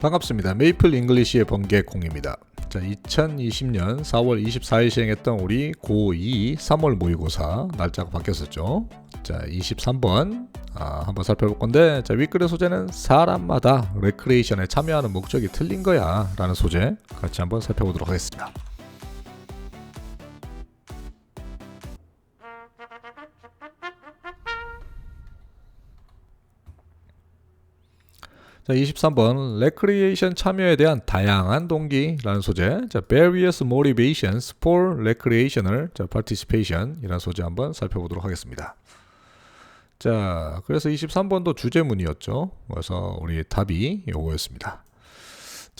반갑습니다. 메이플 잉글리시의 번개콩입니다. 자, 2020년 4월 24일 시행했던 우리 고2 3월 모의고사 날짜가 바뀌었었죠. 자, 23번 아, 한번 살펴볼 건데 자, 윗글의 소재는 사람마다 레크레이션에 참여하는 목적이 틀린 거야 라는 소재 같이 한번 살펴보도록 하겠습니다. 자, 23번 recreation 참여에 대한 다양한 동기라는 소재. 자, various motivations for recreational 자, participation 이라는 소재 한번 살펴보도록 하겠습니다. 자, 그래서 23번도 주제문이었죠. 그래서 우리 답이 요거였습니다.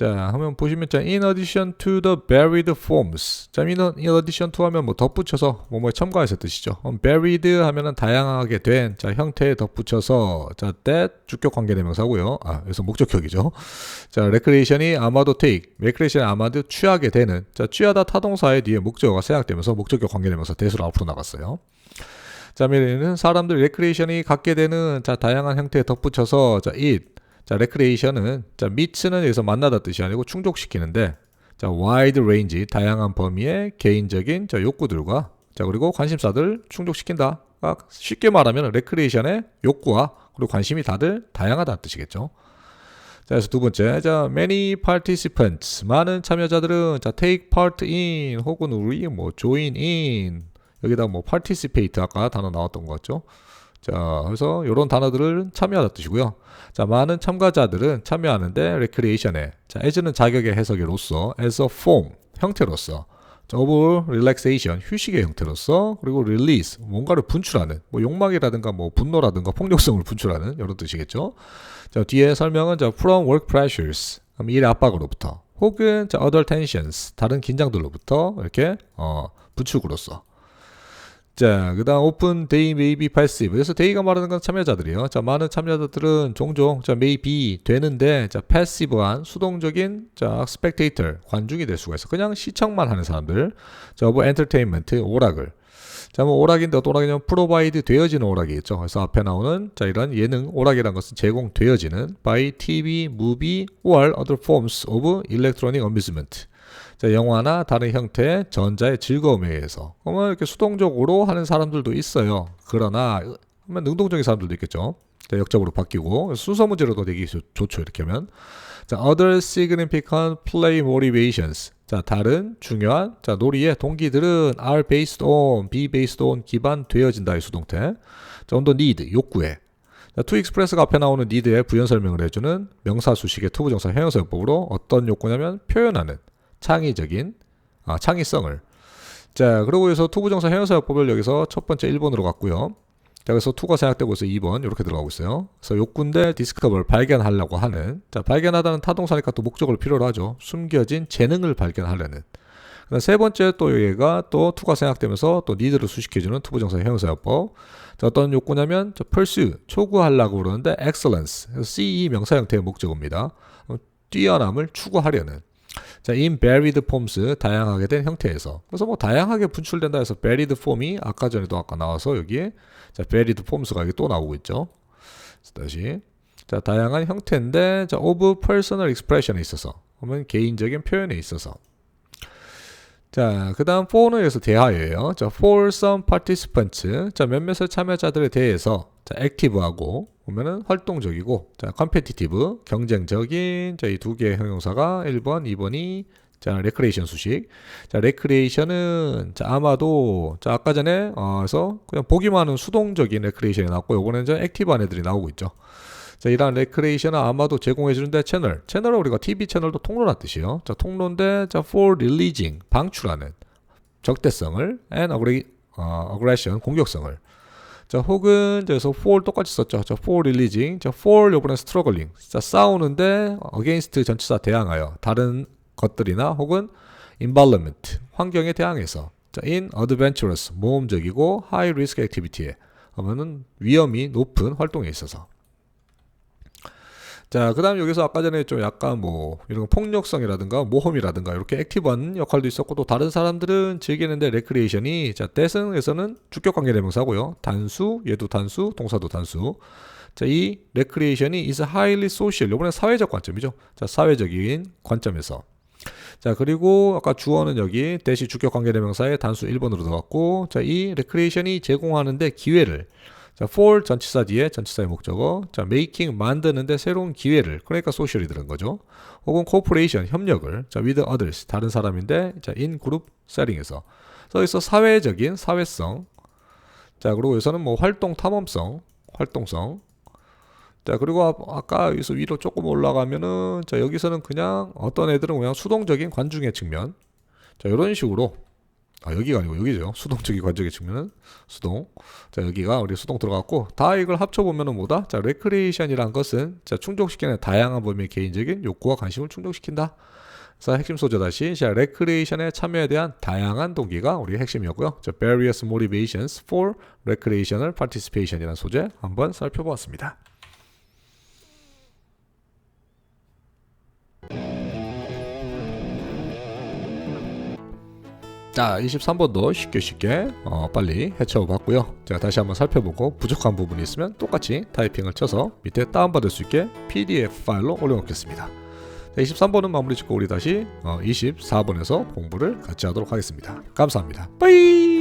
자, 한번 보시면 자, in addition to the buried forms. 자, in, in addition to 하면 뭐 덧붙여서 뭐뭐에 첨가해서 뜻이죠. 음, buried 하면은 다양하게 된 자, 형태에 덧붙여서 자, that 주격 관계 대명사고요. 아, 여기서 목적격이죠. 자, recreation이 아마도 take, recreation이 아마도 취하게 되는 자, 취하다 타동사의 뒤에 목적어가 생략되면서 목적격 관계 대명사 대수로 앞으로 나갔어요. 자, 미래는 사람들 레크레이션이 갖게 되는 자, 다양한 형태에 덧붙여서 자, it 자, 레크레이션은 자, 미츠는 여기서 만나다 뜻이 아니고 충족시키는데 자, wide range 다양한 범위의 개인적인 자, 욕구들과 자, 그리고 관심사들 충족시킨다. 아, 쉽게 말하면 레크레이션의 욕구와 그리고 관심이 다들 다양하다 뜻이겠죠. 자, 그래서 두 번째, 자, many participants 많은 참여자들은 자, take part in 혹은 우리 뭐 join in 여기다 뭐 participate 아까 단어 나왔던 것 같죠. 자, 그래서 이런 단어들을 참여하다 뜻이고요. 자, 많은 참가자들은 참여하는데 recreation에 자, as는 자격의 해석으로서 as a form 형태로서 자, of relaxation 휴식의 형태로서 그리고 release 뭔가를 분출하는 뭐 욕망이라든가 뭐 분노라든가 폭력성을 분출하는 이런 뜻이겠죠. 자, 뒤에 설명은 자, from work pressures 일의 압박으로부터 혹은 자, other tensions 다른 긴장들로부터 이렇게 어, 부축으로서 자, 그 다음 day may be passive. 그래서 day가 말하는 건 참여자들이에요. 자, 많은 참여자들은 종종 자, be 되는데 자, passive한 수동적인 자, spectator 관중이 될 수가 있어. 그냥 시청만 하는 사람들. 자, of entertainment 오락을. 자, 뭐 오락인데 어떤 오락이냐면 provide 되어지는 오락이겠죠. 그래서 앞에 나오는 자, 이런 예능 오락이라는 것은 제공되어지는 by TV, movie or other forms of electronic amusement. 자, 영화나 다른 형태의 전자의 즐거움에 의해서 그러면 이렇게 수동적으로 하는 사람들도 있어요. 그러나 그러면 능동적인 사람들도 있겠죠. 자, 역적으로 바뀌고 순서 문제로도 좋, 좋죠. 이렇게 하면 자, other significant play motivations. 자, 다른 중요한 자, 놀이의 동기들은 are based on, be based on 기반되어진다의 수동태. 자, on the need 욕구에 자, to express가 앞에 나오는 need의 부연 설명을 해주는 명사 수식의 투부정사 형용사용법으로 어떤 욕구냐면 표현하는 창의적인 아, 창의성을. 자 그러고 해서 투부정사 형용사역법을 여기서 첫 번째 1번으로 갔고요. 자 그래서 투가 생략되고 있어 2번 이렇게 들어가고 있어요. 그래서 욕구인데 디스커버를 발견하려고 하는 자 발견하다는 타동사니까 또 목적을 필요로 하죠. 숨겨진 재능을 발견하려는. 세 번째 또 얘가 또 투가 생략되면서 또 니드를 수식해주는 투부정사 형용사역법. 자 어떤 욕구냐면 저 pursue 초구하려고 그러는데 excellence. CE 명사 형태의 목적어입니다. 뛰어남을 추구하려는 자, in varied forms 다양하게 된 형태에서 그래서 뭐 다양하게 분출된다 해서 varied form이 아까 전에도 아까 나와서 여기에 자, varied forms가 여기 또 나오고 있죠. 다시 자, 다양한 형태인데 자, of personal expression에 있어서 그러면 개인적인 표현에 있어서 자, 그 다음 for는 여기서 대하여예요. 자, for some participants. 자, 몇몇의 참여자들에 대해서 자, active하고 보면은 활동적이고 자, competitive 경쟁적인 자, 이 두 개의 형용사가 1번, 2번이 자, 레크레이션 수식. 자, 레크레이션은 자, 아마도 자, 아까 전에 어서 그냥 보기만 하는 수동적인 레크레이션이 나왔고 요거는 이제 액티브한 애들이 나오고 있죠. 자, 이러한 레크레이션은 아마도 제공해 주는데 채널. 채널은 우리가 TV 채널도 통로란 뜻이에요. 자, 통로인데 자, for releasing 방출하는 적대성을 and 어, aggression 공격성을 자, 혹은 저기서 for 똑같이 썼죠. 자, for releasing. 자, for 요번에 struggling. 자, 싸우는데 against 전치사 대항하여 다른 것들이나 혹은 environment 환경에 대항해서 자, in adventurous 모험적이고 high risk activity에 하면은 위험이 높은 활동에 있어서 자, 그 다음 여기서 아까 전에 좀 약간 뭐 이런 폭력성이라든가 모험이라든가 이렇게 액티브한 역할도 있었고 또 다른 사람들은 즐기는데 레크리에이션이 자, 대승에서는 주격 관계 대명사고요. 단수, 얘도 단수, 동사도 단수. 자, 이 recreation이 is highly social. 요번에 사회적 관점이죠. 자, 사회적인 관점에서. 자, 그리고 아까 주어는 여기 대시 주격 관계 대명사의 단수 1번으로 들어갔고 자, 이 recreation이 제공하는데 기회를 자, for 전치사 뒤에 전치사의 목적어. 자, making 만드는데 새로운 기회를. 그러니까 social이 들은 거죠. 혹은 cooperation 협력을. 자, with others 다른 사람인데 자, in group setting에서. 그래서 여기서 사회적인 사회성. 자, 그리고 여기서는 뭐 활동 탐험성, 활동성. 자, 그리고 아- 아까 여기서 위로 조금 올라가면은 자, 여기서는 그냥 어떤 애들은 그냥 수동적인 관중의 측면. 자, 이런 식으로 아, 여기가 아니고 여기죠. 수동적인 관중의 측면은 수동. 자, 여기가 우리 수동 들어갔고 다 이걸 합쳐 보면은 뭐다? 자, 레크레이션이란 것은 자, 충족시키는 다양한 범위의 개인적인 욕구와 관심을 충족시킨다. 그래서 핵심 소재 다시 자, 레크레이션의 참여에 대한 다양한 동기가 우리 핵심이었고요. 자, various motivations for recreational participation이라는 소재 한번 살펴보았습니다. 자, 23번도 쉽게 쉽게 어, 빨리 해쳐봤고요. 자, 다시 한번 살펴보고 부족한 부분이 있으면 똑같이 타이핑을 쳐서 밑에 다운받을 수 있게 PDF 파일로 올려놓겠습니다. 자, 23번은 마무리 짓고 우리 다시 어, 24번에서 공부를 같이 하도록 하겠습니다. 감사합니다. 빠이!